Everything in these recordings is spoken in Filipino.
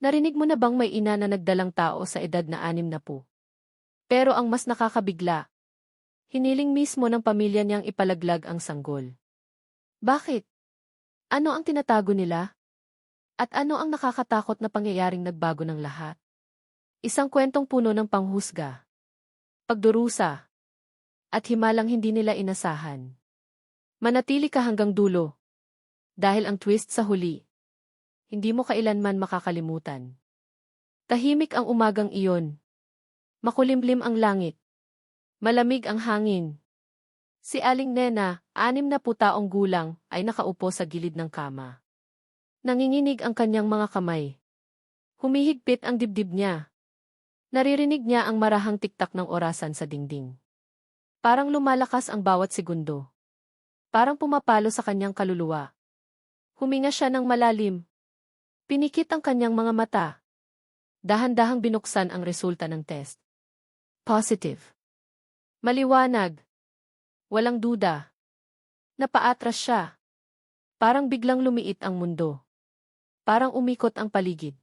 Narinig mo na bang may ina na nagdalang tao sa edad na anim na po? Pero ang mas nakakabigla, hiniling mismo ng pamilya niyang ipalaglag ang sanggol. Bakit? Ano ang tinatago nila? At ano ang nakakatakot na pangyayaring nagbago ng lahat? Isang kwentong puno ng panghusga, pagdurusa, at himalang hindi nila inasahan. Manatili ka hanggang dulo. Dahil ang twist sa huli, hindi mo kailanman makakalimutan. Tahimik ang umagang iyon. Makulimlim ang langit. Malamig ang hangin. Si Aling Nena, anim na putaong gulang, ay nakaupo sa gilid ng kama. Nanginginig ang kanyang mga kamay. Humihigpit ang dibdib niya. Naririnig niya ang marahang tiktak ng orasan sa dingding. Parang lumalakas ang bawat segundo. Parang pumapalo sa kanyang kaluluwa. Huminga siya ng malalim. Pinikit ang kanyang mga mata. Dahan-dahang binuksan ang resulta ng test. Positive. Maliwanag. Walang duda. Napaatras siya. Parang biglang lumiit ang mundo. Parang umikot ang paligid.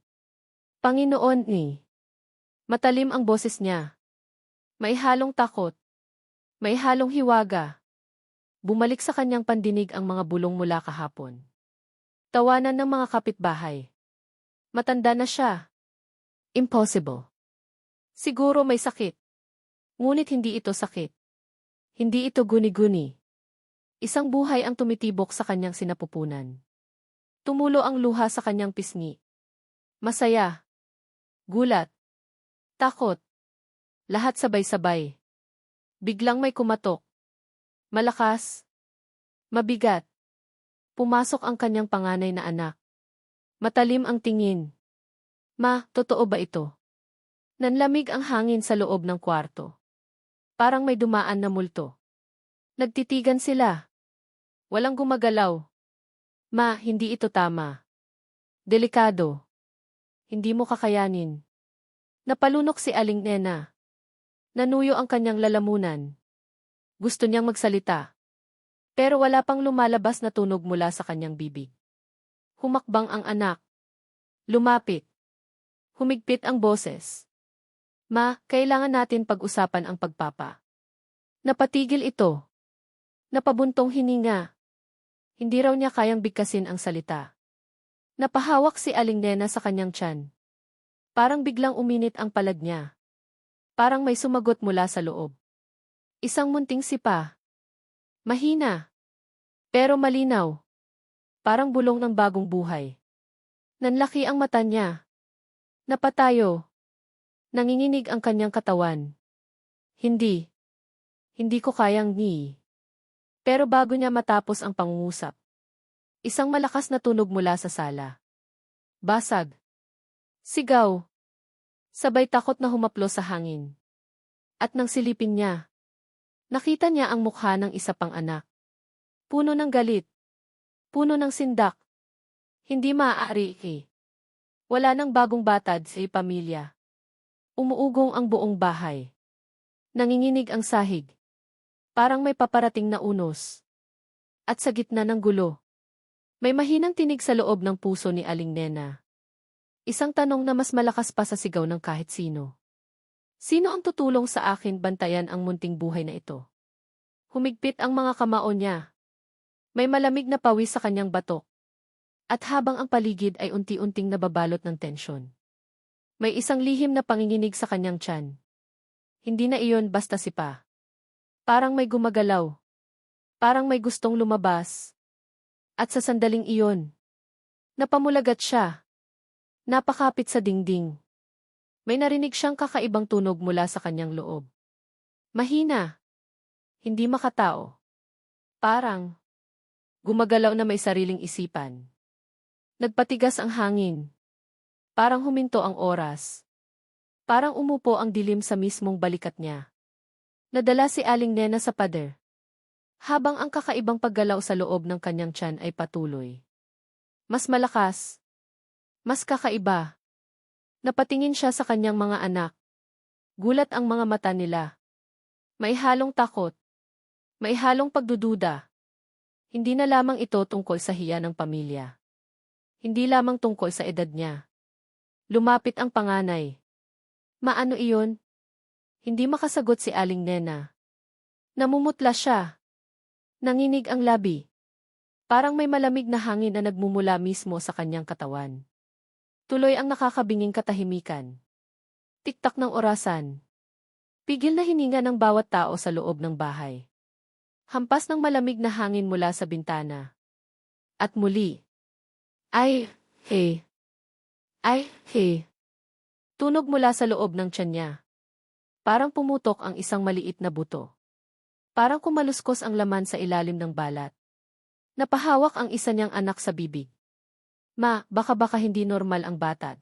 Panginoon ni. Matalim ang boses niya. May halong takot. May halong hiwaga. Bumalik sa kanyang pandinig ang mga bulong mula kahapon. Tawanan ng mga kapitbahay. Matanda na siya. Impossible. Siguro may sakit. Ngunit hindi ito sakit. Hindi ito guni-guni. Isang buhay ang tumitibok sa kanyang sinapupunan. Tumulo ang luha sa kanyang pisngi. Masaya. Gulat. Takot. Lahat sabay-sabay. Biglang may kumatok. Malakas. Mabigat. Pumasok ang kanyang panganay na anak. Matalim ang tingin. Ma, totoo ba ito? Nanlamig ang hangin sa loob ng kwarto. Parang may dumaan na multo. Nagtitigan sila. Walang gumagalaw. Ma, hindi ito tama. Delikado. Hindi mo kakayanin. Napalunok si Aling Nena. Nanuyo ang kanyang lalamunan. Gusto niyang magsalita. Pero wala pang lumalabas na tunog mula sa kanyang bibig. Humakbang ang anak. Lumapit. Humigpit ang boses. Ma, kailangan natin pag-usapan ang pagpapa. Napatigil ito. Napabuntong hininga. Hindi raw niya kayang bigkasin ang salita. Napahawak si Aling Nena sa kanyang tiyan. Parang biglang uminit ang palad niya. Parang may sumagot mula sa loob. Isang munting sipa. Mahina. Pero malinaw. Parang bulong ng bagong buhay. Nanlaki ang mata niya. Napatayo. Nanginginig ang kanyang katawan. Hindi. Hindi ko kayang ni. Pero bago niya matapos ang pangungusap, isang malakas na tunog mula sa sala. Basag. Sigaw. Sabay takot na humaplo sa hangin. At nang silipin niya, nakita niya ang mukha ng isa pang anak. Puno ng galit. Puno ng sindak. Hindi maaari eh. Wala nang bagong batad sa pamilya. Umuugong ang buong bahay. Nanginginig ang sahig. Parang may paparating na unos. At sa gitna ng gulo. May mahinang tinig sa loob ng puso ni Aling Nena. Isang tanong na mas malakas pa sa sigaw ng kahit sino. Sino ang tutulong sa akin bantayan ang munting buhay na ito? Humigpit ang mga kamao niya, may malamig na pawis sa kanyang batok. At habang ang paligid ay unti-unting nababalot ng tensyon. May isang lihim na panginginig sa kanyang tiyan. Hindi na iyon basta sipa. Parang may gumagalaw. Parang may gustong lumabas. At sa sandaling iyon, napamulagat siya. Napakapit sa dingding. May narinig siyang kakaibang tunog mula sa kanyang loob. Mahina. Hindi makatao. Parang, Gumagalaw na may sariling isipan. Nagpatigas ang hangin. Parang huminto ang oras. Parang umupo ang dilim sa mismong balikat niya. Nadala si Aling Nena sa pader. Habang ang kakaibang paggalaw sa loob ng kanyang tiyan ay patuloy. Mas malakas. Mas kakaiba. Napatingin siya sa kanyang mga anak. Gulat ang mga mata nila. May halong takot. May halong pagdududa. Hindi na lamang ito tungkol sa hiya ng pamilya. Hindi lamang tungkol sa edad niya. Lumapit ang panganay. Maano iyon? Hindi makasagot si Aling Nena. Namumutla siya. Nanginig ang labi. Parang may malamig na hangin na nagmumula mismo sa kanyang katawan. Tuloy ang nakakabinging katahimikan. Tiktak ng orasan. Pigil na hininga ng bawat tao sa loob ng bahay. Hampas ng malamig na hangin mula sa bintana. At muli. Ay, he. Ay, he. Tunog mula sa loob ng tiyan niya. Parang pumutok ang isang maliit na buto. Parang kumaluskos ang laman sa ilalim ng balat. Napahawak ang isa niyang anak sa bibig. Ma, baka baka hindi normal ang batad.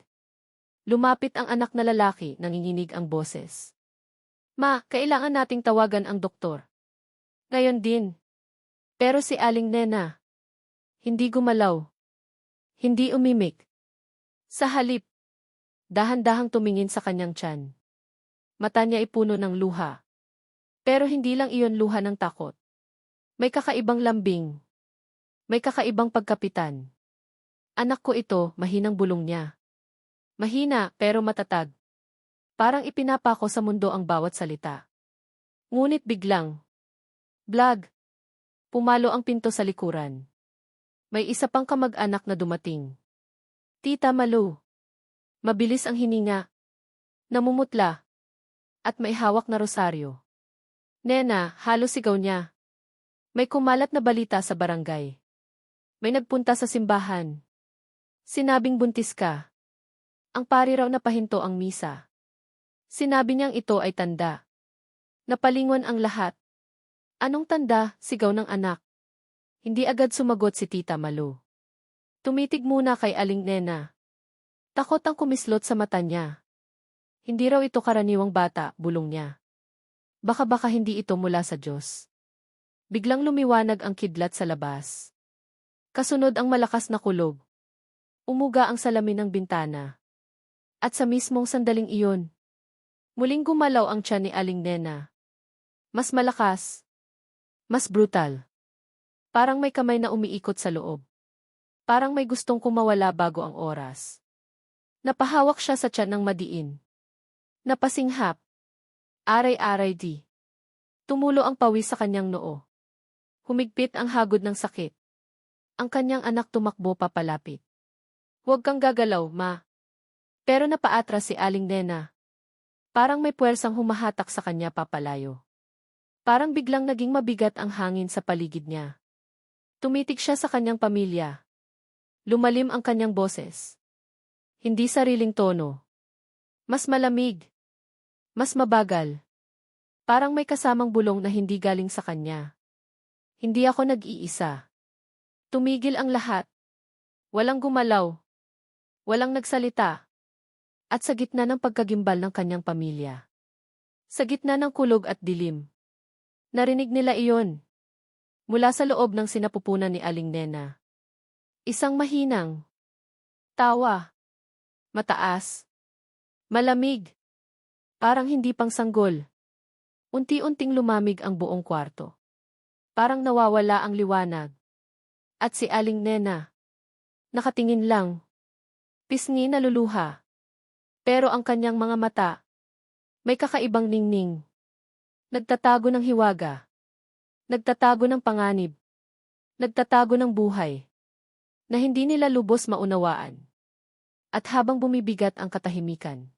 Lumapit ang anak na lalaki, nanginginig ang boses. Ma, kailangan nating tawagan ang doktor. Ngayon din. Pero si Aling Nena, hindi gumalaw. Hindi umimik. Sa halip, dahan-dahang tumingin sa kanyang tiyan. Mata niya ipuno ng luha. Pero hindi lang iyon luha ng takot. May kakaibang lambing, may kakaibang pagkapitan. Anak ko ito, mahinang bulong niya. Mahina, pero matatag. Parang ipinapako sa mundo ang bawat salita. Ngunit biglang. Blag. Pumalo ang pinto sa likuran. May isa pang kamag-anak na dumating. Tita Malu. Mabilis ang hininga. Namumutla. At may hawak na rosaryo. Nena, halos sigaw niya. May kumalat na balita sa barangay. May nagpunta sa simbahan. Sinabing buntis ka. Ang pari raw na pahinto ang misa. Sinabi niyang ito ay tanda. Napalingon ang lahat. Anong tanda, sigaw ng anak. Hindi agad sumagot si Tita Malu. Tumitig muna kay Aling Nena. Takot ang kumislot sa mata niya. Hindi raw ito karaniwang bata, bulong niya. Baka baka hindi ito mula sa Diyos. Biglang lumiwanag ang kidlat sa labas. Kasunod ang malakas na kulog. Umuga ang salamin ng bintana. At sa mismong sandaling iyon, muling gumalaw ang tiyan ni Aling Nena. Mas malakas. Mas brutal. Parang may kamay na umiikot sa loob. Parang may gustong kumawala bago ang oras. Napahawak siya sa tiyan ng madiin. Napasinghap. Aray-aray di. Tumulo ang pawis sa kanyang noo. Humigpit ang hagod ng sakit. Ang kanyang anak tumakbo papalapit. Huwag kang gagalaw, ma. Pero napaatras si Aling Nena. Parang may puwersang humahatak sa kanya papalayo. Parang biglang naging mabigat ang hangin sa paligid niya. Tumitig siya sa kanyang pamilya. Lumalim ang kanyang boses. Hindi sariling tono. Mas malamig. Mas mabagal. Parang may kasamang bulong na hindi galing sa kanya. Hindi ako nag-iisa. Tumigil ang lahat. Walang gumalaw. Walang nagsalita. At sa gitna ng pagkagimbal ng kanyang pamilya. Sa gitna ng kulog at dilim. Narinig nila iyon. Mula sa loob ng sinapupunan ni Aling Nena. Isang mahinang. Tawa. Mataas. Malamig. Parang hindi pang sanggol. Unti-unting lumamig ang buong kwarto. Parang nawawala ang liwanag. At si Aling Nena. Nakatingin lang. Pisngi na luluha. Pero ang kanyang mga mata. May kakaibang ningning. Nagtatago ng hiwaga. Nagtatago ng panganib. Nagtatago ng buhay. Na hindi nila lubos maunawaan. At habang bumibigat ang katahimikan.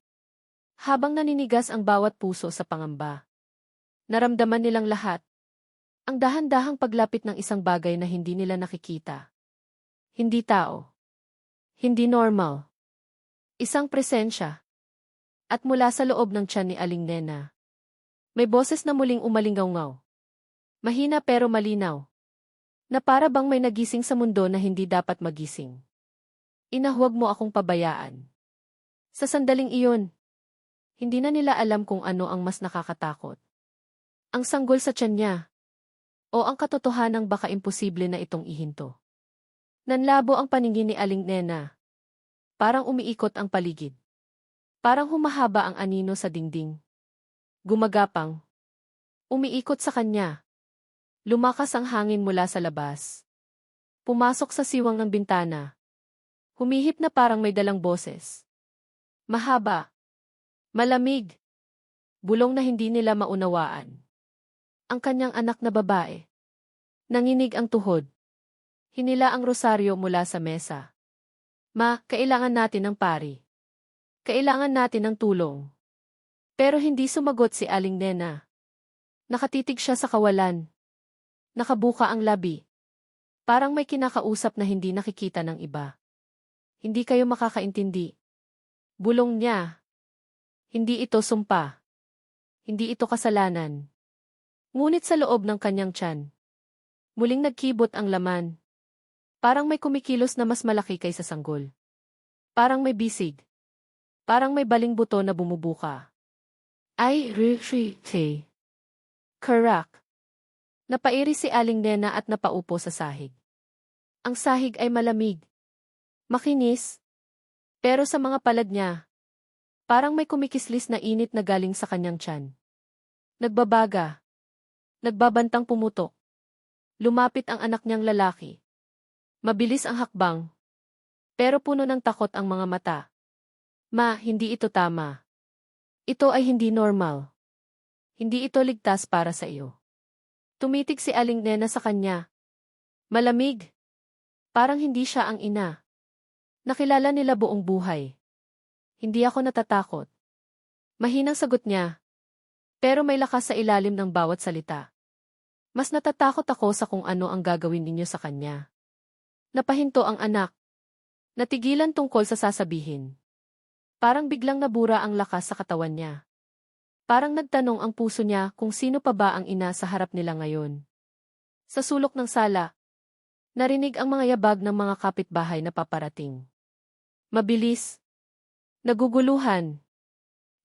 Habang naninigas ang bawat puso sa pangamba. Naramdaman nilang lahat ang dahan-dahang paglapit ng isang bagay na hindi nila nakikita. Hindi tao. Hindi normal. Isang presensya. At mula sa loob ng tiyan ni Aling Nena. May boses na muling umalingaw-ngaw. Mahina pero malinaw. Na para bang may nagising sa mundo na hindi dapat magising. Ina huwag mo akong pabayaan. Sa sandaling iyon, hindi na nila alam kung ano ang mas nakakatakot. Ang sanggol sa tiyan niya, o ang katotohanang baka imposible na itong ihinto. Nanlabo ang paningin ni Aling Nena. Parang umiikot ang paligid. Parang humahaba ang anino sa dingding. Gumagapang. Umiikot sa kanya. Lumakas ang hangin mula sa labas. Pumasok sa siwang ng bintana. Humihip na parang may dalang boses. Mahaba. Malamig. Bulong na hindi nila maunawaan. Ang kanyang anak na babae. Nanginig ang tuhod. Hinila ang rosaryo mula sa mesa. Ma, kailangan natin ng pari. Kailangan natin ng tulong. Pero hindi sumagot si Aling Nena. Nakatitig siya sa kawalan. Nakabuka ang labi. Parang may kinakausap na hindi nakikita ng iba. Hindi kayo makakaintindi. Bulong niya. Hindi ito sumpa. Hindi ito kasalanan. Ngunit sa loob ng kanyang tiyan. Muling nagkibot ang laman. Parang may kumikilos na mas malaki kaysa sanggol. Parang may bisig. Parang may baling buto na bumubuka. Ay, te. Karak. Napairi si Aling Nena at napaupo sa sahig. Ang sahig ay malamig. Makinis. Pero sa mga palad niya, parang may kumikislis na init na galing sa kanyang tiyan. Nagbabaga. Nagbabantang pumutok. Lumapit ang anak niyang lalaki. Mabilis ang hakbang. Pero puno ng takot ang mga mata. Ma, hindi ito tama. Ito ay hindi normal. Hindi ito ligtas para sa iyo. Tumitig si Aling Nena sa kanya. Malamig. Parang hindi siya ang ina. Nakilala nila buong buhay. Hindi ako natatakot. Mahinang sagot niya. Pero may lakas sa ilalim ng bawat salita. Mas natatakot ako sa kung ano ang gagawin ninyo sa kanya. Napahinto ang anak. Natigilan tungkol sa sasabihin. Parang biglang nabura ang lakas sa katawan niya. Parang nagtanong ang puso niya kung sino pa ba ang ina sa harap nila ngayon. Sa sulok ng sala, narinig ang mga yabag ng mga kapitbahay na paparating. Mabilis. Naguguluhan.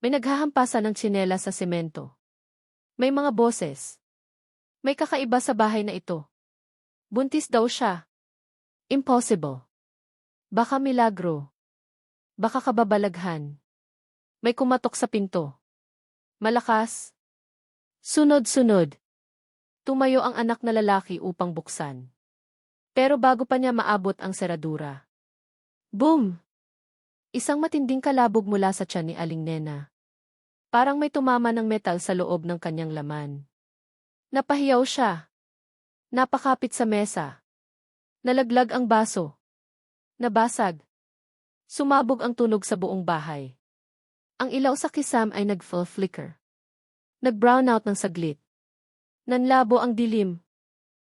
May naghahampasan ng tsinela sa semento. May mga boses. May kakaiba sa bahay na ito. Buntis daw siya. Impossible. Baka milagro. Baka kababalaghan. May kumatok sa pinto. Malakas. Sunod-sunod. Tumayo ang anak na lalaki upang buksan. Pero bago pa niya maabot ang seradura. Boom! Isang matinding kalabog mula sa tiyan ni Aling Nena. Parang may tumama ng metal sa loob ng kanyang laman. Napahiyaw siya. Napakapit sa mesa. Nalaglag ang baso. Nabasag. Sumabog ang tunog sa buong bahay. Ang ilaw sa kisam ay nag-full flicker. Nag-brown out ng saglit. Nanlabo ang dilim.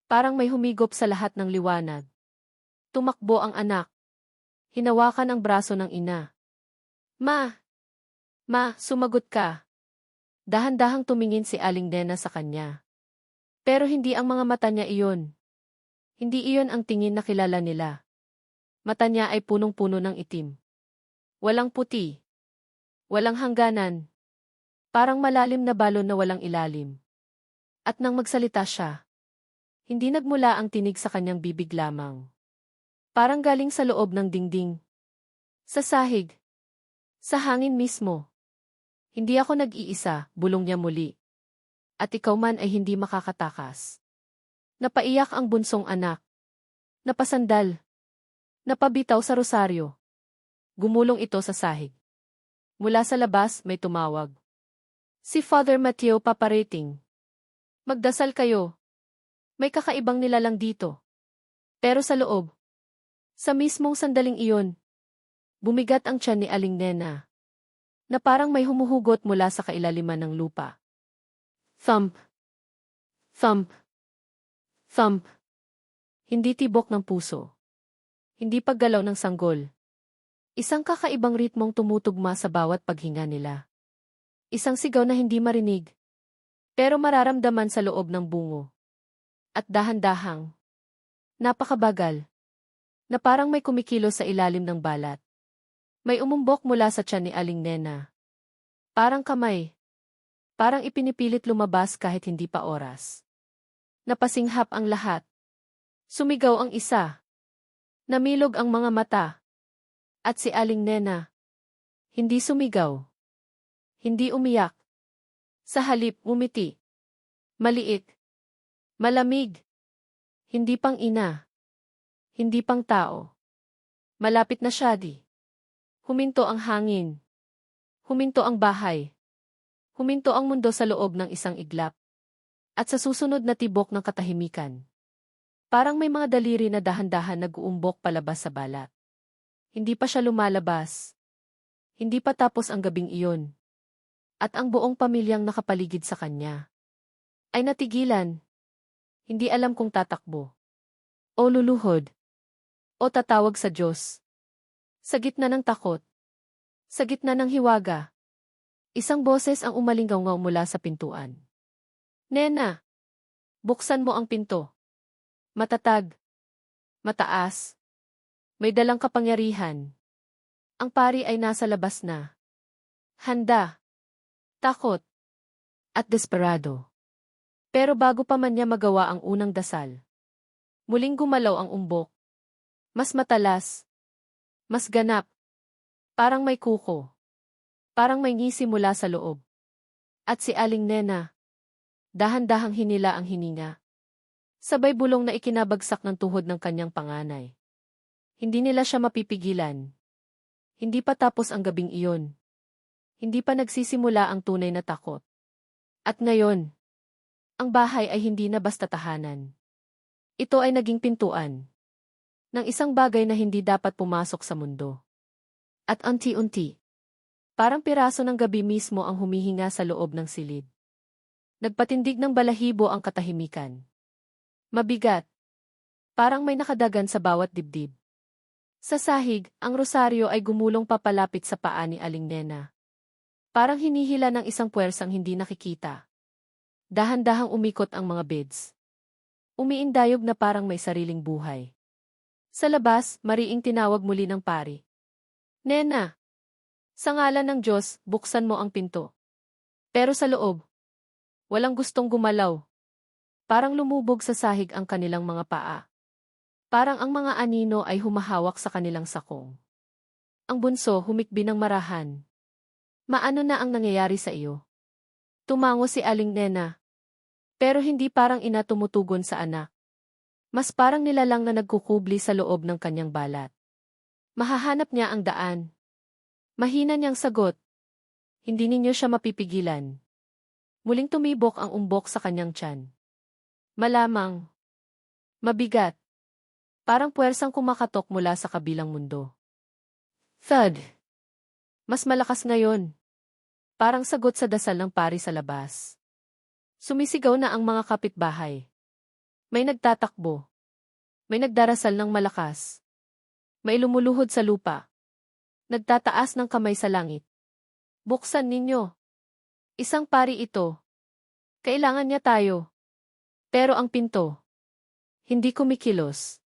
Parang may humigop sa lahat ng liwanag. Tumakbo ang anak. Hinawakan ang braso ng ina. Ma! Ma, sumagot ka. Dahan-dahang tumingin si Aling Nena sa kanya. Pero hindi ang mga mata niya iyon. Hindi iyon ang tingin na kilala nila. Mata niya ay punong-puno ng itim. Walang puti. Walang hangganan. Parang malalim na balon na walang ilalim. At nang magsalita siya, hindi nagmula ang tinig sa kanyang bibig lamang. Parang galing sa loob ng dingding. Sa sahig. Sa hangin mismo. Hindi ako nag-iisa, bulong niya muli. At ikaw man ay hindi makakatakas. Napaiyak ang bunsong anak. Napasandal. Napabitaw sa rosaryo. Gumulong ito sa sahig. Mula sa labas, may tumawag. Si Father Mateo paparating. Magdasal kayo. May kakaibang nilalang dito. Pero sa loob. Sa mismong sandaling iyon. Bumigat ang tiyan ni Aling Nena. Na parang may humuhugot mula sa kailaliman ng lupa. Thump. Thump. Thump. Hindi tibok ng puso. Hindi paggalaw ng sanggol. Isang kakaibang ritmong tumutugma sa bawat paghinga nila. Isang sigaw na hindi marinig. Pero mararamdaman sa loob ng bungo. At dahan-dahang. Napakabagal. Na parang may kumikilo sa ilalim ng balat. May umumbok mula sa tiyan ni Aling Nena. Parang kamay. Parang ipinipilit lumabas kahit hindi pa oras. Napasinghap ang lahat. Sumigaw ang isa. Namilog ang mga mata. At si Aling Nena. Hindi sumigaw. Hindi umiyak. Sa halip, umiti. Maliit. Malamig. Hindi pang ina. Hindi pang tao. Malapit na siya di. Huminto ang hangin. Huminto ang bahay. Huminto ang mundo sa loob ng isang iglap. At sa susunod na tibok ng katahimikan. Parang may mga daliri na dahan-dahan nag-uumbok palabas sa balat. Hindi pa siya lumalabas. Hindi pa tapos ang gabing iyon. At ang buong pamilyang nakapaligid sa kanya. Ay natigilan. Hindi alam kung tatakbo. O luluhod. O tatawag sa Diyos. Sa gitna ng takot. Sa gitna ng hiwaga. Isang boses ang umalingaw mula sa pintuan. Nena! Buksan mo ang pinto. Matatag. Mataas. May dalang kapangyarihan. Ang pari ay nasa labas na. Handa. Takot. At desperado. Pero bago pa man niya magawa ang unang dasal. Muling gumalaw ang umbok. Mas matalas. Mas ganap. Parang may kuko. Parang may ngisi mula sa loob. At si Aling Nena. Dahan-dahang hinila ang hininga. Sabay bulong na ikinabagsak ng tuhod ng kanyang panganay. Hindi nila siya mapipigilan. Hindi pa tapos ang gabing iyon. Hindi pa nagsisimula ang tunay na takot. At ngayon, ang bahay ay hindi na basta tahanan. Ito ay naging pintuan ng isang bagay na hindi dapat pumasok sa mundo. At unti-unti, parang piraso ng gabi mismo ang humihinga sa loob ng silid. Nagpatindig ng balahibo ang katahimikan. Mabigat. Parang may nakadagan sa bawat dibdib. Sa sahig, ang rosaryo ay gumulong papalapit sa paa ni Aling Nena. Parang hinihila ng isang puwersang hindi nakikita. Dahan-dahang umikot ang mga beds. Umiindayog na parang may sariling buhay. Sa labas, mariing tinawag muli ng pari. Nena! Sa ngalan ng Diyos, buksan mo ang pinto. Pero sa loob, walang gustong gumalaw, Parang lumubog sa sahig ang kanilang mga paa. Parang ang mga anino ay humahawak sa kanilang sakong. Ang bunso humikbi ng marahan. Maano na ang nangyayari sa iyo? Tumango si Aling Nena. Pero hindi parang ina tumutugon sa anak. Mas parang nilalang na nagkukubli sa loob ng kanyang balat. Mahahanap niya ang daan. Mahina niyang sagot. Hindi ninyo siya mapipigilan. Muling tumibok ang umbok sa kanyang tiyan. Malamang. Mabigat. Parang puwersang kumakatok mula sa kabilang mundo. Thud. Mas malakas ngayon. Parang sagot sa dasal ng pari sa labas. Sumisigaw na ang mga kapitbahay. May nagtatakbo. May nagdarasal ng malakas. May lumuluhod sa lupa. Nagtataas ng kamay sa langit. Buksan ninyo. Isang pari ito. Kailangan niya tayo. Pero ang pinto, hindi kumikilos.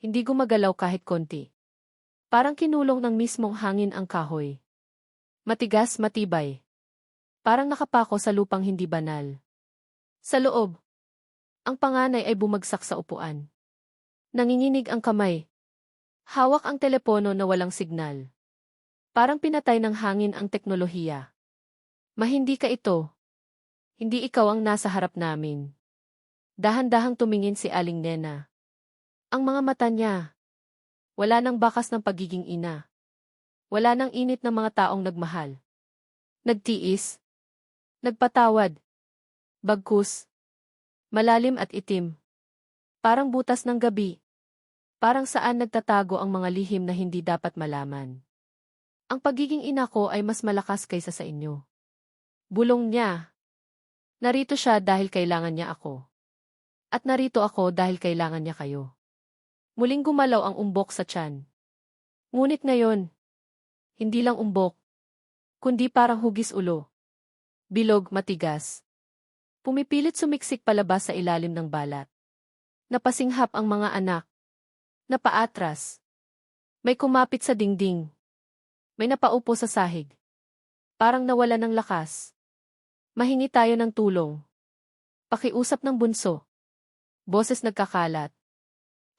Hindi gumagalaw kahit konti. Parang kinulong ng mismong hangin ang kahoy. Matigas, matibay. Parang nakapako sa lupang hindi banal. Sa loob, ang panganay ay bumagsak sa upuan. Nanginginig ang kamay. Hawak ang telepono na walang signal. Parang pinatay ng hangin ang teknolohiya. Mahindi ka ito. Hindi ikaw ang nasa harap namin. Dahan-dahang tumingin si Aling Nena. Ang mga mata niya. Wala nang bakas ng pagiging ina. Wala nang init ng mga taong nagmahal. Nagtiis. Nagpatawad. Bagkus. Malalim at itim. Parang butas ng gabi. Parang saan nagtatago ang mga lihim na hindi dapat malaman. Ang pagiging ina ko ay mas malakas kaysa sa inyo. Bulong niya. Narito siya dahil kailangan niya ako. At narito ako dahil kailangan niya kayo. Muling gumalaw ang umbok sa tiyan. Ngunit ngayon, hindi lang umbok, kundi parang hugis ulo. Bilog, matigas. Pumipilit sumiksik palabas sa ilalim ng balat. Napasinghap ang mga anak. Napaatras. May kumapit sa dingding. May napaupo sa sahig. Parang nawala ng lakas. Mahingi tayo ng tulong. Pakiusap ng bunso. Boses nagkakalat.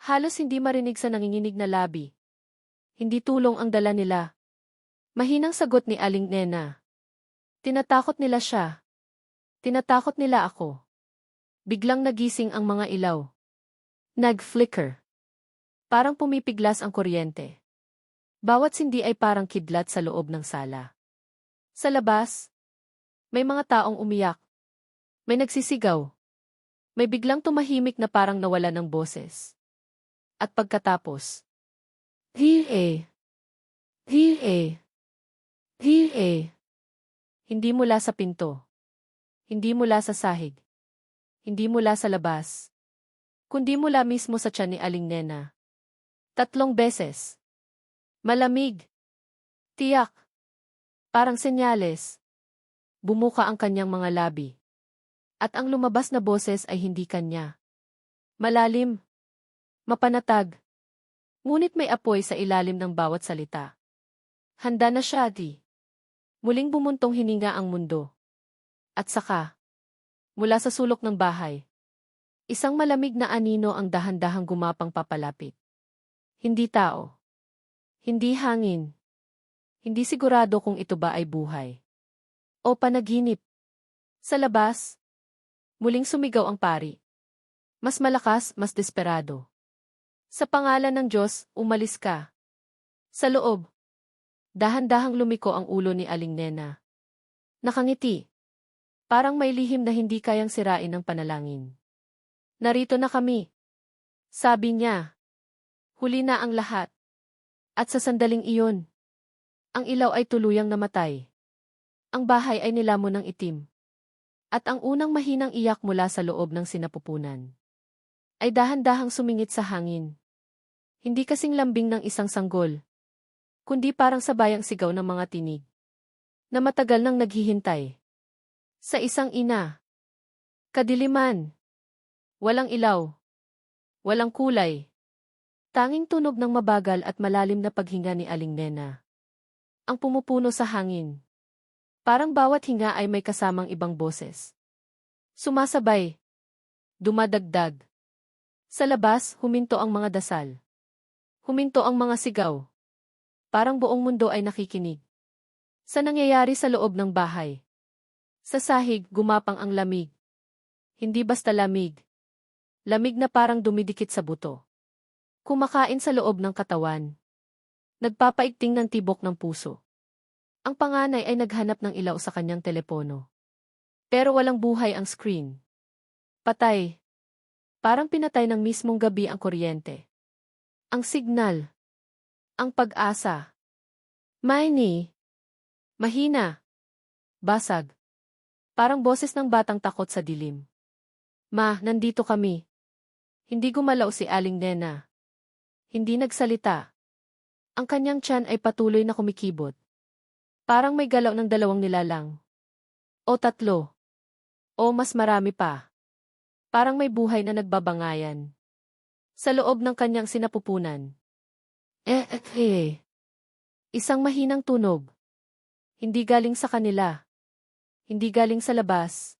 Halos hindi marinig sa nanginginig na labi. Hindi tulong ang dala nila. Mahinang sagot ni Aling Nena. Tinatakot nila siya. Tinatakot nila ako. Biglang nagising ang mga ilaw. Nag-flicker. Parang pumipiglas ang kuryente. Bawat sindi ay parang kidlat sa loob ng sala. Sa labas, may mga taong umiyak. May nagsisigaw. May biglang tumahimik na parang nawala ng boses. At pagkatapos, Hiye. Hiye. Hiye. Hindi mula sa pinto. Hindi mula sa sahig. Hindi mula sa labas. Kundi mula mismo sa tiyan ni Aling Nena. Tatlong beses. Malamig. Tiyak. Parang senyales. Bumuka ang kanyang mga labi. At ang lumabas na boses ay hindi kanya. Malalim. Mapanatag. Ngunit may apoy sa ilalim ng bawat salita. Handa na siya, di. Muling bumuntong hininga ang mundo. At saka, mula sa sulok ng bahay, isang malamig na anino ang dahan-dahang gumapang papalapit. Hindi tao. Hindi hangin. Hindi sigurado kung ito ba ay buhay. O panaginip. Sa labas, muling sumigaw ang pari. Mas malakas, mas desperado. Sa pangalan ng Diyos, umalis ka. Sa loob. Dahan-dahang lumiko ang ulo ni Aling Nena. Nakangiti. Parang may lihim na hindi kayang sirain ng panalangin. Narito na kami. Sabi niya. Huli na ang lahat. At sa sandaling iyon, ang ilaw ay tuluyang namatay. Ang bahay ay nilamon ng itim. At ang unang mahinang iyak mula sa loob ng sinapupunan ay dahan-dahang sumingit sa hangin. Hindi kasing lambing ng isang sanggol. Kundi parang sabayang sigaw ng mga tinig. Na matagal nang naghihintay. Sa isang ina. Kadiliman. Walang ilaw. Walang kulay. Tanging tunog ng mabagal at malalim na paghinga ni Aling Nena. Ang pumupuno sa hangin. Parang bawat hinga ay may kasamang ibang boses. Sumasabay. Dumadagdag. Sa labas, huminto ang mga dasal. Huminto ang mga sigaw. Parang buong mundo ay nakikinig. Sa nangyayari sa loob ng bahay. Sa sahig, gumapang ang lamig. Hindi basta lamig. Lamig na parang dumidikit sa buto. Kumakain sa loob ng katawan. Nagpapaikting ng tibok ng puso. Ang panganay ay naghanap ng ilaw sa kanyang telepono. Pero walang buhay ang screen. Patay. Parang pinatay ng mismong gabi ang kuryente. Ang signal. Ang pag-asa. Miney. Mahina. Basag. Parang boses ng batang takot sa dilim. Ma, nandito kami. Hindi gumalaw si Aling Nena. Hindi nagsalita. Ang kanyang tiyan ay patuloy na kumikibot. Parang may galaw ng dalawang nilalang. O tatlo. O mas marami pa. Parang may buhay na nagbabangayan. Sa loob ng kanyang sinapupunan. Eh, eh, eh. Isang mahinang tunog. Hindi galing sa kanila. Hindi galing sa labas.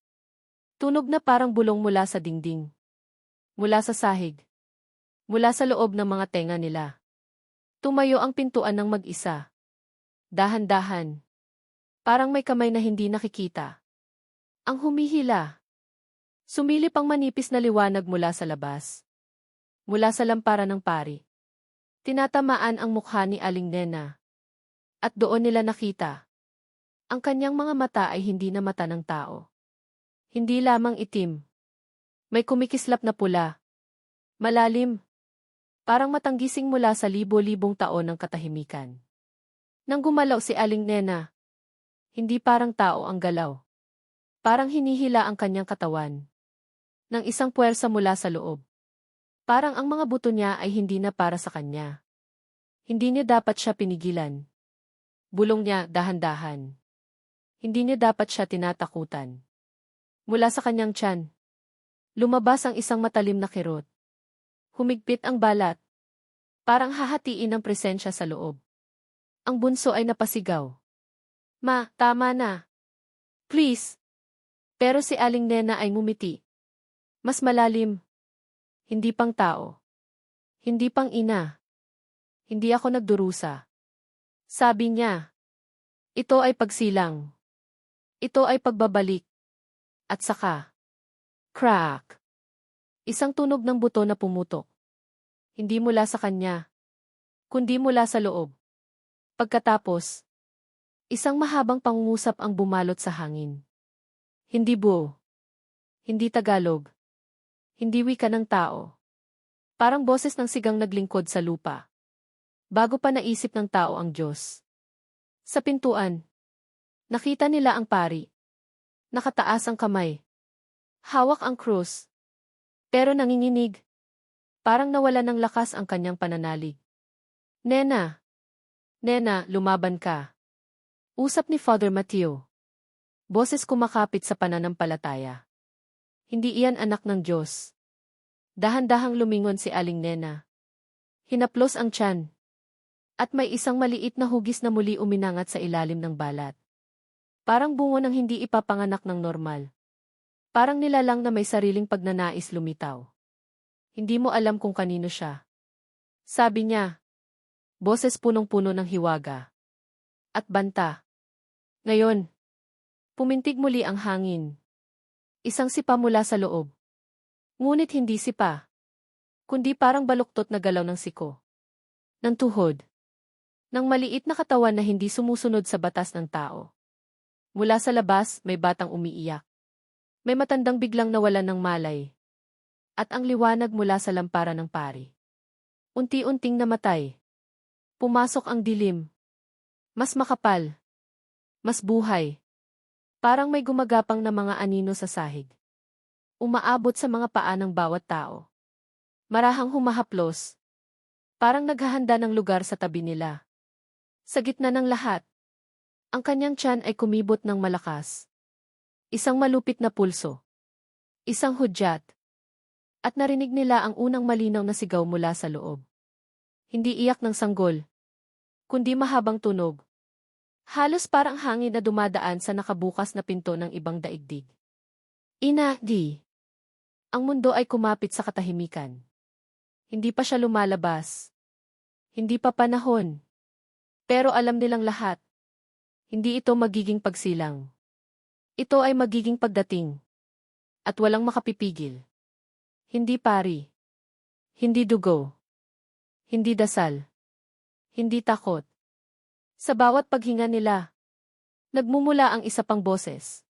Tunog na parang bulong mula sa dingding. Mula sa sahig. Mula sa loob ng mga tenga nila. Tumayo ang pintuan ng mag-isa. Dahan-dahan. Parang may kamay na hindi nakikita. Ang humihila. Sumilip ang manipis na liwanag mula sa labas mula sa lampara ng pari. Tinatamaan ang mukha ni Aling Nena. At doon nila nakita. Ang kanyang mga mata ay hindi na mata ng tao. Hindi lamang itim. May kumikislap na pula. Malalim. Parang matanggising mula sa libo-libong taon ng katahimikan. Nang gumalaw si Aling Nena, hindi parang tao ang galaw. Parang hinihila ang kanyang katawan. Nang isang puwersa mula sa loob. Parang ang mga buto niya ay hindi na para sa kanya. Hindi niya dapat siya pinigilan. Bulong niya dahan-dahan. Hindi niya dapat siya tinatakutan. Mula sa kanyang tiyan. Lumabas ang isang matalim na kirot. Humigpit ang balat. Parang hahatiin ang presensya sa loob. Ang bunso ay napasigaw. Ma, tama na. Please. Pero si Aling Nena ay mumiti. Mas malalim, hindi pang tao. Hindi pang ina. Hindi ako nagdurusa. Sabi niya. Ito ay pagsilang. Ito ay pagbabalik. At saka. Crack. Isang tunog ng buto na pumutok. Hindi mula sa kanya. Kundi mula sa loob. Pagkatapos. Isang mahabang pangungusap ang bumalot sa hangin. Hindi buo. Hindi Tagalog. Hindi wika ng tao. Parang boses ng sigang naglingkod sa lupa. Bago pa naisip ng tao ang Diyos. Sa pintuan. Nakita nila ang pari. Nakataas ang kamay. Hawak ang krus. Pero nanginginig. Parang nawala ng lakas ang kanyang pananalig. Nena. Nena, lumaban ka. Usap ni Father Mateo. Boses kumakapit sa pananampalataya. Hindi iyan anak ng Diyos. Dahan-dahang lumingon si Aling Nena. Hinaplos ang tiyan. At may isang maliit na hugis na muli uminangat sa ilalim ng balat. Parang bungo ng hindi ipapanganak ng normal. Parang nilalang na may sariling pagnanais lumitaw. Hindi mo alam kung kanino siya. Sabi niya. Boses punong-puno ng hiwaga. At banta. Ngayon. Pumintig muli ang hangin. Isang sipa mula sa loob. Ngunit hindi sipa. Kundi parang baluktot na galaw ng siko. Ng tuhod. Ng maliit na katawan na hindi sumusunod sa batas ng tao. Mula sa labas, may batang umiiyak. May matandang biglang nawalan ng malay. At ang liwanag mula sa lampara ng pari. Unti-unting namatay. Pumasok ang dilim. Mas makapal. Mas buhay. Parang may gumagapang na mga anino sa sahig. Umaabot sa mga paa ng bawat tao. Marahang humahaplos. Parang naghahanda ng lugar sa tabi nila. Sa gitna ng lahat, ang kanyang tiyan ay kumibot ng malakas. Isang malupit na pulso. Isang hudyat. At narinig nila ang unang malinaw na sigaw mula sa loob. Hindi iyak ng sanggol, kundi mahabang tunog. Halos parang hangin na dumadaan sa nakabukas na pinto ng ibang daigdig. Ina, di. Ang mundo ay kumapit sa katahimikan. Hindi pa siya lumalabas. Hindi pa panahon. Pero alam nilang lahat. Hindi ito magiging pagsilang. Ito ay magiging pagdating. At walang makapipigil. Hindi pari. Hindi dugo. Hindi dasal. Hindi takot. Sa bawat paghinga nila, nagmumula ang isa pang boses.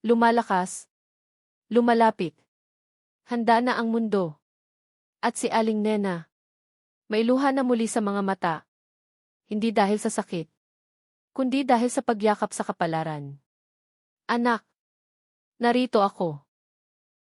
Lumalakas. Lumalapit. Handa na ang mundo. At si Aling Nena. May luha na muli sa mga mata. Hindi dahil sa sakit. Kundi dahil sa pagyakap sa kapalaran. Anak. Narito ako.